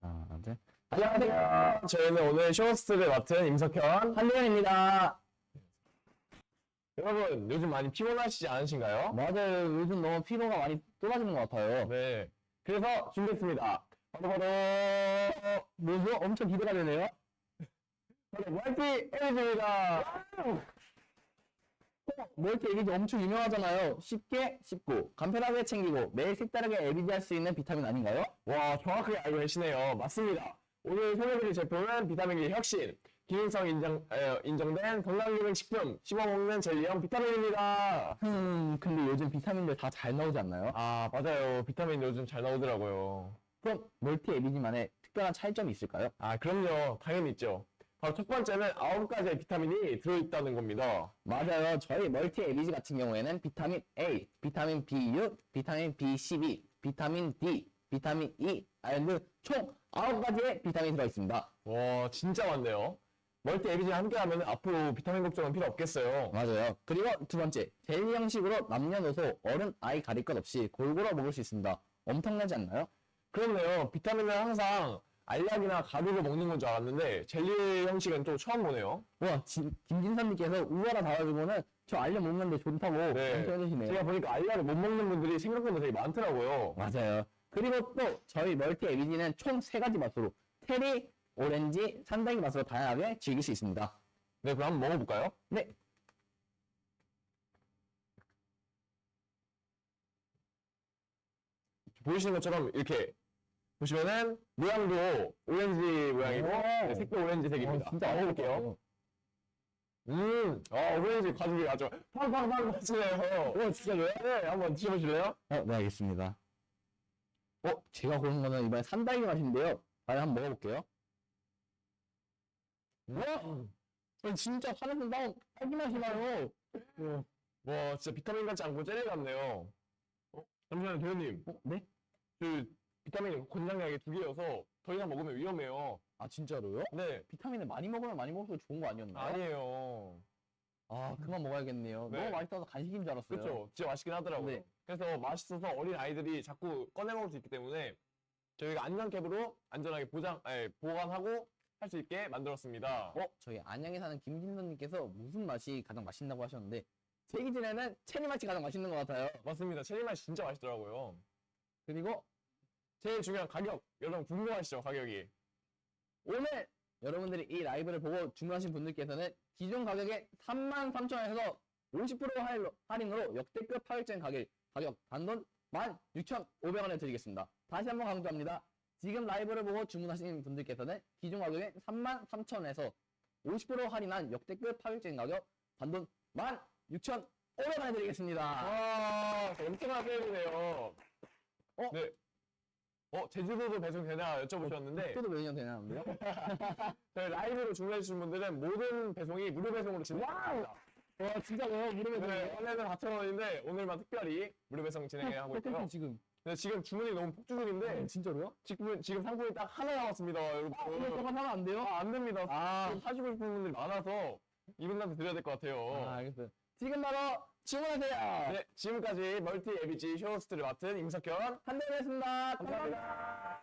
하나, 둘. 안녕하세요. 저희는 오늘 쇼호스트를 맡은 임석현. 한대현입니다. 여러분, 요즘 많이 피곤하시지 않으신가요? 맞아요. 요즘 너무 피로가 많이 쏟아지는 것 같아요. 네. 그래서 준비했습니다. 바로 바로 뭐죠? 엄청 기대가 되네요. 바로 멀티 에이즈입니다. 멀티 에비지 엄청 유명하잖아요. 쉽게 씹고 간편하게 챙기고 매일 색다르게 에비지 할 수 있는 비타민 아닌가요? 와, 정확하게 알고 계시네요. 맞습니다. 오늘 소개해드릴 제품은 비타민의 혁신, 기능성 인정, 에, 인정된 건강기능식품, 씹어먹는 젤리형 비타민입니다. 음, 근데 요즘 비타민들 다 잘 나오지 않나요? 아, 맞아요. 비타민 요즘 잘 나오더라고요. 그럼 멀티 에비지만의 특별한 차이점이 있을까요? 아, 그럼요. 당연히 있죠. 바로 첫 번째는 아홉 가지의 비타민이 들어있다는 겁니다. 맞아요. 저희 멀티 에비지 같은 경우에는 비타민 A, 비타민 B6, 비타민 B12, 비타민 D, 비타민 E, 아연드 총 9가지의 비타민이 들어있습니다. 와, 진짜 많네요. 멀티 에비지 함께 하면 앞으로 비타민 걱정은 필요 없겠어요. 맞아요. 그리고 두 번째, 젤리 형식으로 남녀노소, 어른, 아이 가릴 것 없이 골고루 먹을 수 있습니다. 엄청나지 않나요? 그렇네요. 비타민은 항상 알약이나 가루로 먹는 건 줄 알았는데 젤리 형식은 또 처음 보네요. 와, 진- 김진선님께서 우와라 나와주고는 저 알려 먹는데 좋다고 네. 해주시네요. 제가 보니까 알약을 못 먹는 분들이 생각보다 되게 많더라고요. 맞아요. 그리고 또 저희 멀티 에비지는 총 세 가지 맛으로 테리, 오렌지, 산딸기 맛으로 다양하게 즐길 수 있습니다. 네, 그럼 한번 먹어볼까요? 네. 보이시는 것처럼 이렇게 보시면은 모양도 오렌지 모양이고 오. 네, 색도 오렌지색입니다. 어, 진짜 먹어볼게요. 음, 아, 오렌지 과즙이 아주 팡팡팡 터지네요. 오, 진짜로요? 네, 한번 드셔보실래요? 어, 네, 알겠습니다. 어, 제가 고른 거는 이번에 산딸기 맛인데요. 아, 한번 먹어볼게요. 와, 어, 진짜 산에서 나온 딸기 맛이 나요. 어, 와, 진짜 비타민 같지 않고 젤리 같네요. 어? 잠시만요, 대현님. 어, 네? 그 비타민이 권장량이 두 개여서 더 이상 먹으면 위험해요. 아, 진짜로요? 네, 비타민을 많이 먹으면 많이 먹을수록 좋은 거 아니었나요? 아니에요. 아, 그만 먹어야겠네요. 네. 너무 맛있어서 간식인 줄 알았어요. 그렇죠. 진짜 맛있긴 하더라고요. 네. 그래서 맛있어서 어린 아이들이 자꾸 꺼내 먹을 수 있기 때문에 저희가 안전캡으로 안전하게 보장, 아니, 보관하고 할 수 있게 만들었습니다. 어, 저희 안양에 사는 김진선님께서 무슨 맛이 가장 맛있다고 하셨는데 제 기준에는 체리 맛이 가장 맛있는 것 같아요. 맞습니다. 체리 맛이 진짜 맛있더라고요. 그리고 제일 중요한 가격. 여러분 궁금하시죠? 가격이. 오늘 여러분들이 이 라이브를 보고 주문하신 분들께서는 기존 가격의 33,000원에서 50% 할인- 할인으로 역대급 파격적인 가격, 가격 단돈 16,500원에 드리겠습니다. 다시 한번 강조합니다. 지금 라이브를 보고 주문하신 분들께서는 기존 가격의 33,000원에서 50% 할인한 역대급 파격적인 가격 단돈 16,500원에 드리겠습니다. 와, 엄청난 세일이네요. 어? 네. 어, 제주도도 배송 되나 여쭤보셨는데 또도 몇년 되나는데요? 저희 라이브로 주문해주신 분들은 모든 배송이 무료 배송으로 진행합니다. 와 진짜로요? 무료 배송. 네, 원래는 4,000원인데 오늘만 특별히 무료 배송 진행하고 있고요. 지금. 네, 지금 주문이 너무 폭주 중인데 진짜로요? 지금 지금 상품이 딱 하나 남았습니다, 여러분. 아, 오늘 저만 사면 안 돼요? 아, 안 됩니다. 아, 지금 사시고 싶은 분들이 많아서 이분한테 드려야 될 것 같아요. 아 알겠어요. 지금 바로 주문하세요. 네, 지금까지 멀티 에비지 쇼호스트를 맡은 임석현 한대였습니다 감사합니다.